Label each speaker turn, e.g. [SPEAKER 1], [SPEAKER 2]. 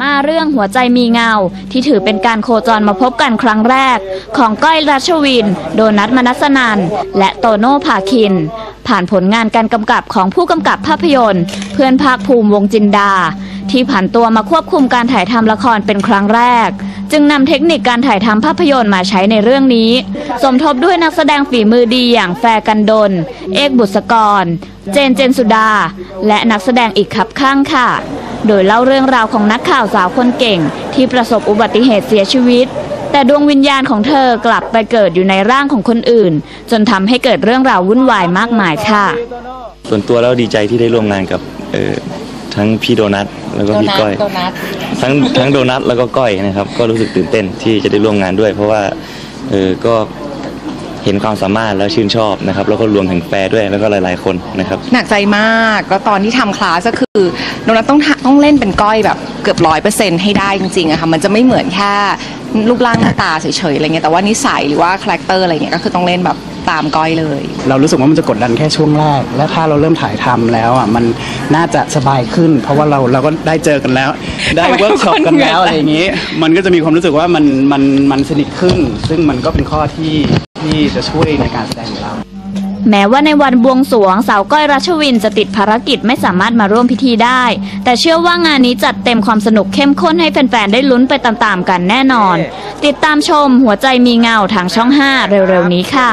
[SPEAKER 1] มาเรื่องหัวใจมีเงา ที่ถือเป็นการโคจรมาพบกันครั้งแรก ของก้อยรัชวิน โดนัทมนัสนันและโตโน่ภาคิน ผ่านผลงานการกำกับของผู้กำกับภาพยนตร์ เพื่อนภาคภูมิวงจินดา ที่ผ่านตัวมาควบคุมการถ่ายทำละครเป็นครั้งแรก จึงนำเทคนิคการถ่ายทำภาพยนตร์มาใช้ในเรื่องนี้ สมทบด้วยนักแสดงฝีมือดีอย่างแฟร์กันดน เอกบุษกร เจนเจนสุดา และนักแสดงอีกครับข้างค่ะ โดยเล่าเรื่องราวของนักข่าวสาวคนเก่ง ที่ประสบอุบัติเหตุเสียชีวิตแต่ดวงวิญญาณของเธอกลับไปเกิดอยู่ในร่างของคนอื่น จนทำให้เกิดเรื่องราววุ่นวายมากมายค่ะ
[SPEAKER 2] ส่วนตัวแล้วดีใจที่ได้ร่วมงานกับ ทั้งพี่โดนัทแล้วก็พี่ก้อยทั้งทั้งโดนัทแล้วก็ก้อยนะครับ ก็รู้สึกตื่นเต้นที่จะได้ร่วมงานด้วย เพราะว่าเออก็เห็นความสามารถแล้วชื่นชอบนะครับ แล้วก็รวมถึงแฟร์ด้วยแล้วก็หลาย ๆ คนนะครับ
[SPEAKER 3] หนักใจมากแล้วตอนที่ทำคลาสก็คือโดนัทต้องทำต้องเล่นเป็นก้อยแบบเกือบร้อยเปอร์เซ็นต์ให้ได้จริงๆอะค่ะมันจะไม่เหมือนแค่รูปร่างหน้าตาเฉยๆอะไรเงี้ยแต่ว่านิสัยหรือว่าคาแรคเตอร์อะไรเงี้ยก็คือต้องเล่นแบบ ตามก้อยเลย
[SPEAKER 4] เรารู้สึกว่ามันจะกดดันแค่ช่วงแรก และถ้าเราเริ่มถ่ายทำแล้วอะมันน่าจะสบายขึ้น เพราะว่าเราเราก็ได้เจอกันแล้ว ได้
[SPEAKER 3] ทำไม
[SPEAKER 4] เวิร์กช็อปกันแล้ว
[SPEAKER 3] คนเหงื่อ
[SPEAKER 4] อะไรอย่างนี้ มันก็จะมีความรู้สึกว่ามันมันมันสนิทขึ้น ซึ่งมันก็เป็นข้อที่ที่จะช่วยในการแสดงของเรา
[SPEAKER 1] แม้ว่าในวันบวงสรวงสาวก้อยรัชวินจะติดภารกิจไม่สามารถมาร่วมพิธีได้ แต่เชื่อว่างานนี้จัดเต็มความสนุกเข้มข้นให้แฟนๆ ได้ลุ้นไปตามๆกันแน่นอน ติดตามชมหัวใจมีเงาทางช่อง 5 เร็วๆ นี้ค่ะ